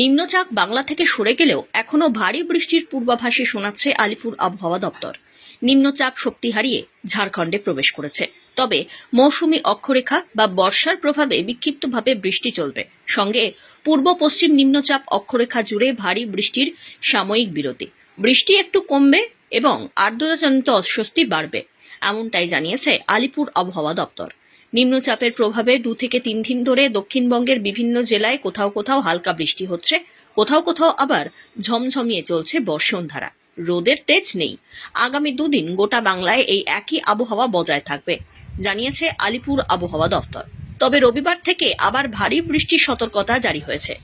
নিম্নচাপ বাংলা থেকে সরে গেলেও এখনও ভারী বৃষ্টির পূর্বাভাসে শোনাচ্ছে আলিপুর আবহাওয়া দপ্তর। নিম্নচাপ শক্তি হারিয়ে ঝাড়খণ্ডে প্রবেশ করেছে। তবে মৌসুমি অক্ষরেখা বা বর্ষার প্রভাবে বিক্ষিপ্তভাবে বৃষ্টি চলবে। সঙ্গে পূর্ব পশ্চিম নিম্নচাপ অক্ষরেখা জুড়ে ভারী বৃষ্টির সাময়িক বিরতি। বৃষ্টি একটু কমবে এবং আর্দ্রতাজনিত অস্বস্তি বাড়বে, এমনটাই জানিয়েছে আলিপুর আবহাওয়া দপ্তর। নিম্নচাপের প্রভাবে দু থেকে তিন দিন ধরে দক্ষিণবঙ্গের বিভিন্ন জেলায় কোথাও কোথাও হালকা বৃষ্টি হচ্ছে, কোথাও কোথাও আবার ঝমঝমিয়ে চলছে বর্ষণধারা রোদের তেজ নেই। আগামী দুদিন গোটা বাংলায় এই একই আবহাওয়া বজায় থাকবে, জানিয়েছে আলিপুর আবহাওয়া দফতর। তবে রবিবার থেকে আবার ভারী বৃষ্টির সতর্কতা জারি হয়েছে।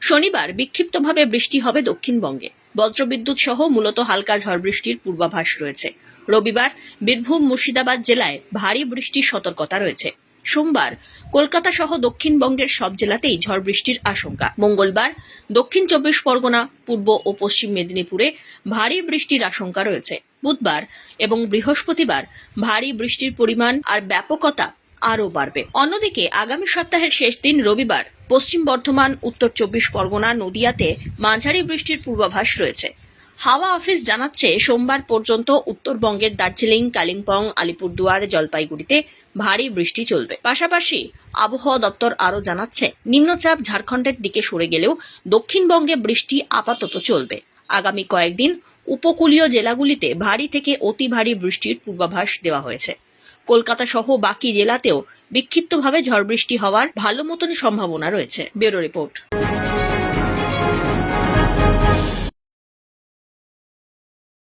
শনিবার বিক্ষিপ্তভাবে বৃষ্টি হবে দক্ষিণবঙ্গে। বজ্রবিদ্যুৎ সহ মূলত হালকা ঝড় বৃষ্টির পূর্বাভাস রয়েছে। রবিবার বীরভূম মুর্শিদাবাদ জেলায় ভারী বৃষ্টির সতর্কতা রয়েছে। সোমবার কলকাতা সহ দক্ষিণবঙ্গের সব জেলাতেই ঝড় বৃষ্টির আশঙ্কা। মঙ্গলবার দক্ষিণ চব্বিশ পরগনা, পূর্ব ও পশ্চিম মেদিনীপুরে ভারী বৃষ্টির আশঙ্কা রয়েছে। বুধবার এবং বৃহস্পতিবার ভারী বৃষ্টির পরিমাণ আর ব্যাপকতা আরও বাড়বে। অন্যদিকে আগামী সপ্তাহের শেষ দিন রবিবার পশ্চিম বর্ধমান, উত্তর চব্বিশ পরগনা নদিয়াতে মাঝারি বৃষ্টির পূর্বাভাস রয়েছে। হাওয়া অফিস জানাচ্ছে, সোমবার পর্যন্ত উত্তরবঙ্গের দার্জিলিং, কালিম্পং, আলিপুরদুয়ার, জলপাইগুড়িতে ভারী বৃষ্টি চলবে। পাশাপাশি আবহাওয়া দপ্তর আরও জানাচ্ছে, নিম্নচাপ ঝাড়খণ্ডের দিকে সরে গেলেও দক্ষিণবঙ্গে বৃষ্টি আপাতত চলবে। আগামী কয়েকদিন উপকূলীয় জেলাগুলিতে ভারী থেকে অতি ভারী বৃষ্টির পূর্বাভাস দেওয়া হয়েছে। কলকাতা সহ বাকি জেলাতেও বিক্ষিপ্তভাবে ঝড় বৃষ্টি হওয়ার ভালো মতন সম্ভাবনা রয়েছে। Bureau report.